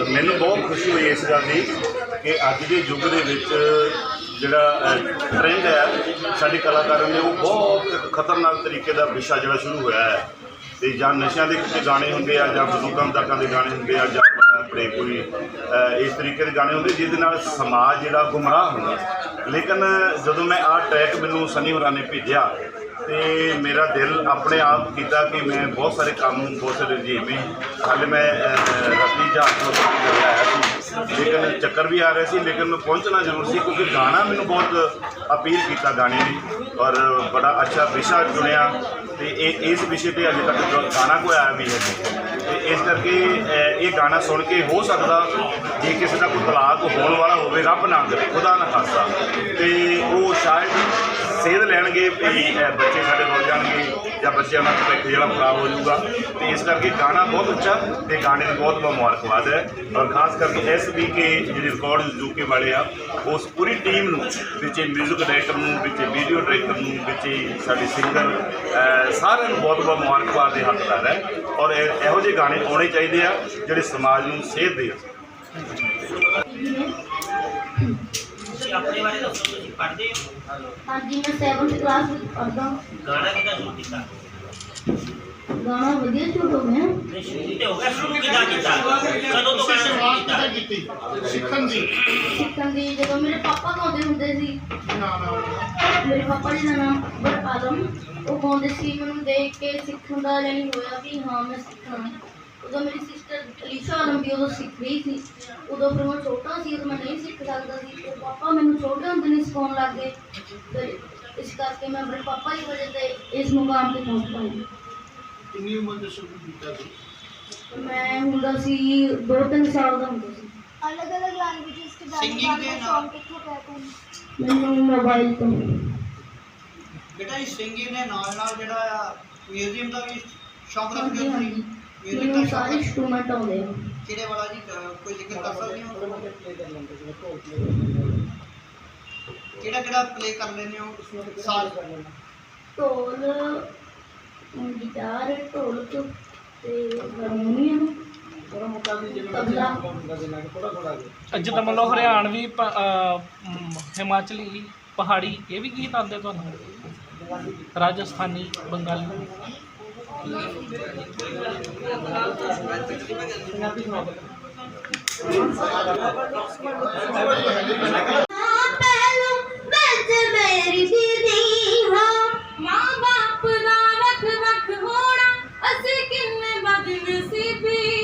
ਮੈਨੂੰ ਬਹੁਤ ਖੁਸ਼ੀ ਹੋਈ ਇਸ ਗੱਲ ਦੀ ਕਿ ਅੱਜ ਦੇ ਯੁੱਗ ਦੇ ਵਿੱਚ ਜਿਹੜਾ ਟ੍ਰੈਂਡ ਹੈ, ਸਾਡੇ ਕਲਾਕਾਰਾਂ ਨੇ ਉਹ ਬਹੁਤ ਖਤਰਨਾਕ ਤਰੀਕੇ ਦਾ ਵਿਸ਼ਾ ਜਿਹੜਾ ਸ਼ੁਰੂ ਹੋਇਆ ਹੈ। ਤੇ ਜਾਂ ਨਸ਼ਿਆਂ ਦੇ ਕਿਸੇ ਗਾਣੇ ਹੁੰਦੇ ਆ, ਜਾਂ ਬਜ਼ੁਰਗਾਂ ਤੱਕਾਂ ਦੇ ਗਾਣੇ ਹੁੰਦੇ ਆ, ਜਾਂ ਆਪਣੇ ਕੋਈ ਇਸ ਤਰੀਕੇ ਦੇ ਗਾਣੇ ਹੁੰਦੇ, ਜਿਹਦੇ ਨਾਲ ਸਮਾਜ ਜਿਹੜਾ ਗੁੰਮਰਾਹ ਹੁੰਦਾ। ਲੇਕਿਨ ਜਦੋਂ ਮੈਂ ਆਹ ਟਰੈਕ ਮੈਨੂੰ ਸਨੀ ਹੋਰਾਂ ਨੇ ਭੇਜਿਆ ਤੇ ਮੇਰਾ ਦਿਲ ਆਪਣੇ ਆਪ ਕੀਤਾ ਕਿ ਮੈਂ ਬਹੁਤ ਸਾਰੇ ਕੰਮ ਬਹੁਤ ਸਾਰੇ ਰਜੀਮੇ ਹਾਲੇ ਮੈਂ ਅ, ਜਹਾਜ਼ ਤੋਂ ਚੱਲਿਆ ਆਇਆ ਸੀ ਲੇਕਿਨ ਚੱਕਰ ਵੀ ਆ ਰਿਹਾ ਸੀ ਲੇਕਿਨ ਮੈਂ ਪਹੁੰਚਣਾ ਜ਼ਰੂਰ ਸੀ ਕਿਉਂਕਿ ਗਾਣਾ ਮੈਨੂੰ ਬਹੁਤ ਅਪੀਲ ਕੀਤਾ ਗਾਣੇ ਨੇ ਔਰ ਬੜਾ ਅੱਛਾ ਵਿਸ਼ਾ ਚੁਣਿਆ ਤੇ ਇਹ ਇਸ ਵਿਸ਼ੇ ਤੇ ਅਜੇ ਤੱਕ ਜੋ ਗਾਣਾ ਕੋਈ ਆਇਆ ਵੀ ਹੈ ਨਹੀਂ। ਤੇ ਇਸ ਕਰਕੇ ਇਹ ਗਾਣਾ ਸੁਣ ਕੇ ਹੋ ਸਕਦਾ ਜੇ ਕਿਸੇ ਦਾ ਕੋਈ ਤਲਾਕ ਹੋਣ ਵਾਲਾ ਹੋਵੇ ਰੱਬ ਨਾ ਕਰੇ ਖੁਦਾ ਨਾ ਖਾਸਾ ਤੇ ਉਹ ਸ਼ਾਇਦ ਸੇਧ ਲੈਣਗੇ ਵੀ ਬੱਚੇ ਸਾਡੇ ਰੁੱਲ ਜਾਣਗੇ ਜਾਂ ਬੱਚਿਆਂ ਦਾ ਭਵਿੱਖ ਜਿਹੜਾ ਖਰਾਬ ਹੋ ਜਾਊਗਾ। ਤੇ ਇਸ ਕਰਕੇ ਗਾਣਾ ਬਹੁਤ ਅੱਛਾ ਤੇ ਗਾਣੇ ਦੀ ਬਹੁਤ ਬਹੁਤ ਮੁਬਾਰਕਬਾਦ ਹੈ। ਔਰ ਖਾਸ ਕਰਕੇ ਐਸ ਵੀ ਕੇ ਜਿਹੜੇ ਰਿਕਾਰਡ ਯੂਕੇ ਵਾਲੇ ਆ, ਉਸ ਪੂਰੀ ਟੀਮ ਨੂੰ, ਵਿੱਚ ਮਿਊਜ਼ਿਕ ਡਾਇਰੈਕਟਰ ਨੂੰ, ਵਿੱਚ ਵੀਡੀਓ ਡਾਇਰੈਕਟਰ ਨੂੰ, ਵਿੱਚ ਸਾਡੇ ਸਿੰਗਰ ਸਾਰਿਆਂ ਨੂੰ ਬਹੁਤ ਬਹੁਤ ਮੁਬਾਰਕਬਾਦ ਦੇ ਹੱਕਦਾਰ ਹੈ। ਔਰ ਇਹ- ਇਹੋ ਜਿਹੇ ਗਾਣੇ ਆਉਣੇ ਚਾਹੀਦੇ ਆ, ਜਿਹੜੇ ਸਮਾਜ ਨੂੰ ਸੇਧ ਦੇਣ ਤੁਸੀਂ ਆਪਣੇ ਬਾਰੇ ਦੱਸੋ ਤੁਸੀਂ ਪੜ੍ਹਦੇ ਹੋ? ਹਾਂਜੀ ਮੈਂ 7th ਕਲਾਸ ਵਿੱਚ ਪੜ੍ਹਦਾ ਗਾਣਾ ਕਿੱਦਾਂ ਸ਼ੁਰੂ ਕੀਤਾ? ਗਾਣਾ ਵਧੀਆ ਸ਼ੂਟ ਹੋ ਗਿਆ। ਨਹੀਂ ਸ਼ੁਰੂ ਤੇ ਹੋ ਗਿਆ। ਸ਼ੁਰੂ ਕਿੱਦਾਂ ਕੀਤਾ? ਕਦੋਂ ਤੋਂ ਤੁਸੀਂ ਸ਼ੁਰੂ ਸ਼ੁਰੂਆਤ ਕੀਤਾ ਕਿੱਦਾਂ ਕੀਤੀ? ਸਿੱਖਣ ਦੀ। ਸਿੱਖਣ ਦੀ ਜਦੋਂ ਮੇਰੇ ਪਾਪਾ ਗਾਉਂਦੇ ਹੁੰਦੇ ਸੀ। ਨਾ ਨਾ ਮੇਰੇ ਪਾਪਾ ਜੀ ਦਾ ਨਾਮ ਅਕਬਰ ਆਲਮ ਉਹ ਗਾਉਂਦੇ ਸੀ ਮੈਨੂੰ ਦੇਖ ਕੇ ਸਿੱਖਣ ਦਾ ਜਾਨੀ ਹੋਇਆ ਵੀ ਹਾਂ ਮੈਂ ਸਿੱਖਣਾ ਉਦੋਂ ਮੇਰੀ ਸਿਸਟਰ ਅਲੀਸ਼ਾ ਆਲਮ ਵੀ ਉਦੋਂ ਸਿੱਖ ਰਹੀ ਸੀ ਉਦੋਂ ਫਿਰ ਮੈਂ ਛੋਟਾ ਸੀ ਉਦੋਂ ਮੈਂ ਨਹੀਂ ਸਿੱਖ ਸਕਦਾ ਸੀ ਤੇ ਪਾਪਾ ਮੈਨੂੰ ਛੋਟੇ ਹੁੰਦੇ ਨੇ ਸਿਖਾਉਣ ਲੱਗ ਗਏ ਤੇ ਇਸ ਕਰਕੇ ਮੈਂ ਆਪਣੇ ਪਾਪਾ ਦੀ ਵਜ੍ਹਾ ਤੇ ਇਸ ਮੁਕਾਮ ਤੇ ਪਹੁੰਚ ਪਾਈ ਕਿੰਨੀ ਉਮਰ ਦੇ ਸ਼ੁਰੂ ਕੀਤਾ ਸੀ ਮੈਂ ਹੁੰਦਾ ਸੀ 2-3 ਸਾਲ ਦਾ ਹੁੰਦਾ ਸੀ अलग अलग लैंग्वेजेस के गाने Singing गाने के का नाम- शौक कितना रहता है ਮੈਨੂੰ ਮੋਬਾਈਲ ਤੋਂ ਬੇਟਾ ਇਹ ਸਿੰਗਿੰਗ ਦੇ ਨਾਲ ਨਾਲ ਜਿਹੜਾ ਆ ਮਿਊਜ਼ੀਅਮ ਦਾ ਵੀ ਸ਼ੌਕ ਰੱਖਦੇ ਹਾਂਜੀ ਹੋ ਹਾਂਜੀ ਤੁਸੀਂ ਮਿਊਜ਼ਿਕ ਮੈਨੂੰ ਸਾਰੇ ਇੰਸਟਰੂਮੈਂਟ ਆਉਂਦੇ ਆ। ਕਿਹੜੇ ਵਾਲਾ ਜੀ? ਅਹ ਕੋਈ ਜ਼ਿਕਰ ਕਰ ਸਕਦੇ ਹੋ? ਕਿਹੜਾ ਕਿਹੜਾ ਪਲੇ ਕਰ ਲੈਂਦੇ ਹੋ? ਸਾਲ। ਢੋਲ ਗਿਟਾਰ ਢੋਲਕ ਤੇ ਹਾਰਮੋਨੀਅਮ ਤਬਲਾ। ਜਿੱਦਾਂ ਮੰਨ ਲਓ ਹਰਿਆਣਵੀ ਪ- ਅਹ, ਮ, ਹਿਮਾਚਲੀ ਪਹਾੜੀ ਇਹ ਵੀ ਗੀਤ ਆਉਂਦੇ ਤੁਹਾਨੂੰ? ਰਾਜਸਥਾਨੀ ਬੰਗਾਲੀ। ਮਾਂ ਬਾਪ ਦਾ ਵੱਖ ਵੱਖ ਹੋਣਾ ਅਸੀਂ ਕਿੰਨੇ ਬਦਨਸੀਬੀ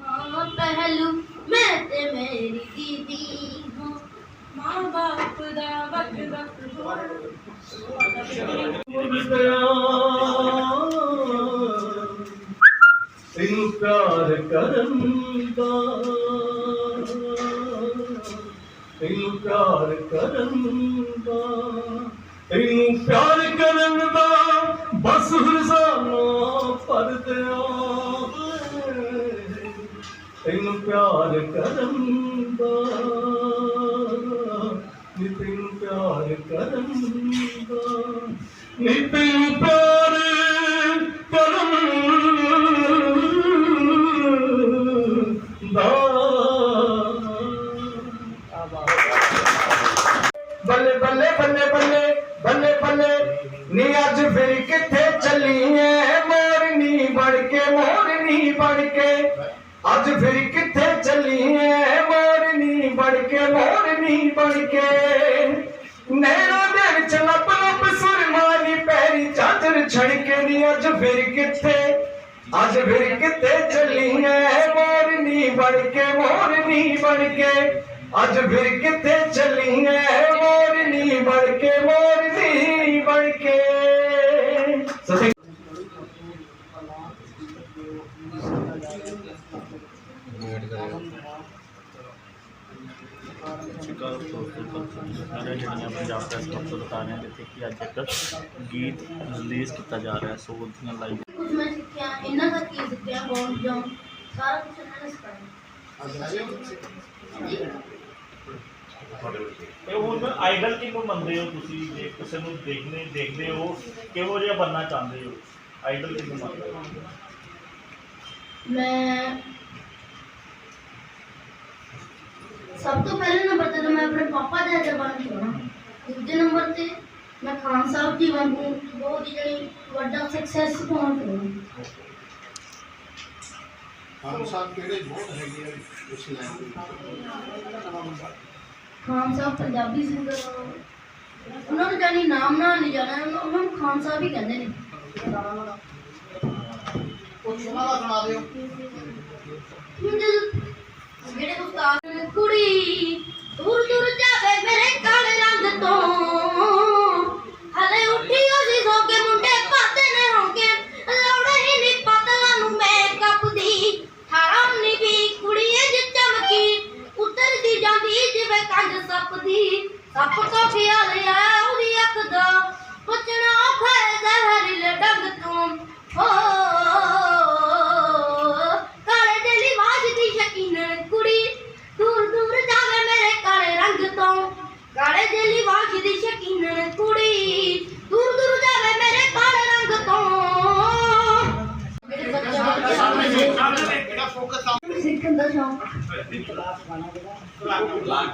ਹਾਂ ਪਹਿਲੂ ਮੈਂ ਤੇ ਮੇਰੀ ਦੀਦੀ ਹਾਂ। ਮਾਂ ਬਾਪ ਦਾ ਵਕਤ ਵਕਤ ਤੈਨੂੰ ਪਿਆਰ। ਕਰਨ ਦਾ। ਤੈਨੂੰ ਪਿਆਰ ਕਰਨ ਦਾ। ਤੈਨੂੰ प्यार करम नितिन प्यार करम नितिन प्यार करम बल्ले बल्ले बल्ले बल्ले बल्ले बल्ले। नहीं आज ਬਣ ਕੇ ਨੈਣਾ ਦੇ ਵਿੱਚ ਲੱਪ ਲੱਪ ਸੁਰਮਾਨੀ ਪੈਰੀ ਚਾਦਰ ਛੜਕੇ ਨੀ ਅੱਜ ਫਿਰ ਕਿੱਥੇ? ਅੱਜ ਫਿਰ ਕਿੱਥੇ ਚੱਲੀ ਐ ਮੋਰਨੀ ਬਣ ਕੇ, ਮੋਰਨੀ ਬਣ ਕੇ। ਅੱਜ ਫਿਰ ਕਿੱਥੇ ਚੱਲੀ ਐ ਮੋਰਨੀ ਬਣ ਕੇ, ਮੋਰਨੀ ਬਣ ਕੇ ਸਤਿ ਦੋਸਤੋ ਸਾਰੇ ਜਿਹੜੀਆਂ ਪੰਜਾਬ ਪ੍ਰੈਸ ਤੋਂ ਬਤਾ ਰਹੇ ਜਿੱਥੇ ਕਿ ਅੱਜ ਇੱਕ ਗੀਤ ਰਿਲੀਜ਼ ਕੀਤਾ ਜਾ ਰਿਹਾ ਸੋ ਉਹਦੀਆਂ ਲਾਈਵ ਮੈਂ ਸਿੱਖਿਆ ਇਹਨਾਂ ਦਾ ਕੀ ਸਿੱਖਿਆ ਬੌਂਡ ਜੰਪ ਸਾਰਾ ਕੁਝ ਇਹਨਾਂ ਨੇ ਸਿਖਾਇਆ। ਇਹ ਹੁਣ ਆਈਡਲ ਕਿਹਨੂੰ ਮੰਨਦੇ ਹੋ ਤੁਸੀਂ? ਜੇ ਕਿਸੇ ਨੂੰ ਦੇਖਦੇ ਦੇਖਦੇ ਹੋ ਕਿਹੋ ਜਿਹਾ ਬੰਨਾ ਚਾਹੁੰਦੇ ਹੋ? ਆਈਡਲ ਕਿਹਨੂੰ ਮੰਨਦੇ ਹੋ? ਮੈਂ सब तो पहले नंबर पे तो मैं अपने पापा के अगर बन चुका दूजे नंबर से मैं खान साहब की बन हूँ बहुत ही बड़ा सक्सेस पहुँच रहा ਖਾਨ ਸਾਹਿਬ ਕਿਹੜੇ ਬਹੁਤ ਹੈਗੇ ਆ ਉਸ ਲੈਂਗੁਏਜ ਖਾਨ ਸਾਹਿਬ ਪੰਜਾਬੀ ਸਿੰਗਰ ਉਹਨਾਂ ਨੂੰ ਜਾਨੀ ਨਾਮ ਨਾਲ ਨਹੀਂ ਜਾਣਾ ਉਹਨਾਂ ਨੂੰ ਖਾਨ ਸਾਹਿਬ ਹੀ ਕਹਿੰਦੇ ਨੇ ਕੋਈ ਸੁਣਾ ਦਾ ਸੁਣਾ ਦਿਓ ਜਿਹੜੇ ਉਸਤਾਦ ਕੁੜੀ ਦੂਰ ਦੂਰ ਜਾਵੇ ਮੇਰੇ ਕਾਲੇ ਰੰਗ ਤੋਂ।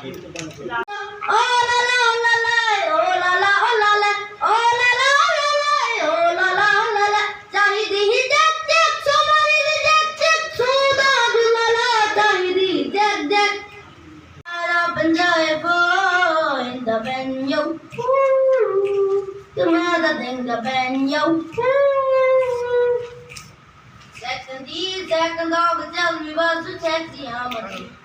Second, these second dog is telling me about to taxi, I'm a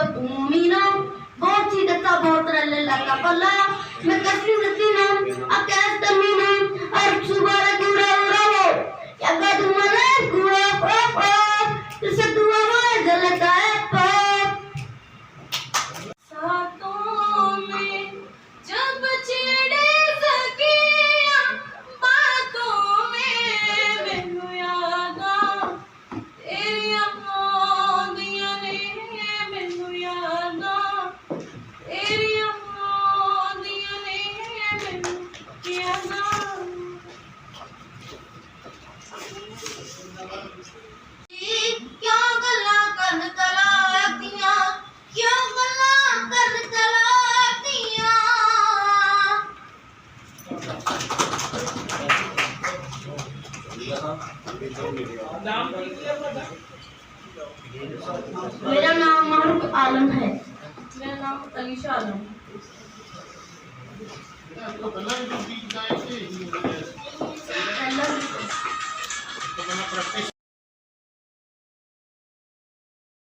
تقومينا بہت ہی دتا بہت رل اللہ کا پلہ میں کسی نتی मेरा नाम मारूफ आलम है। मेरा नाम अलीशा आलम ਤੋਂ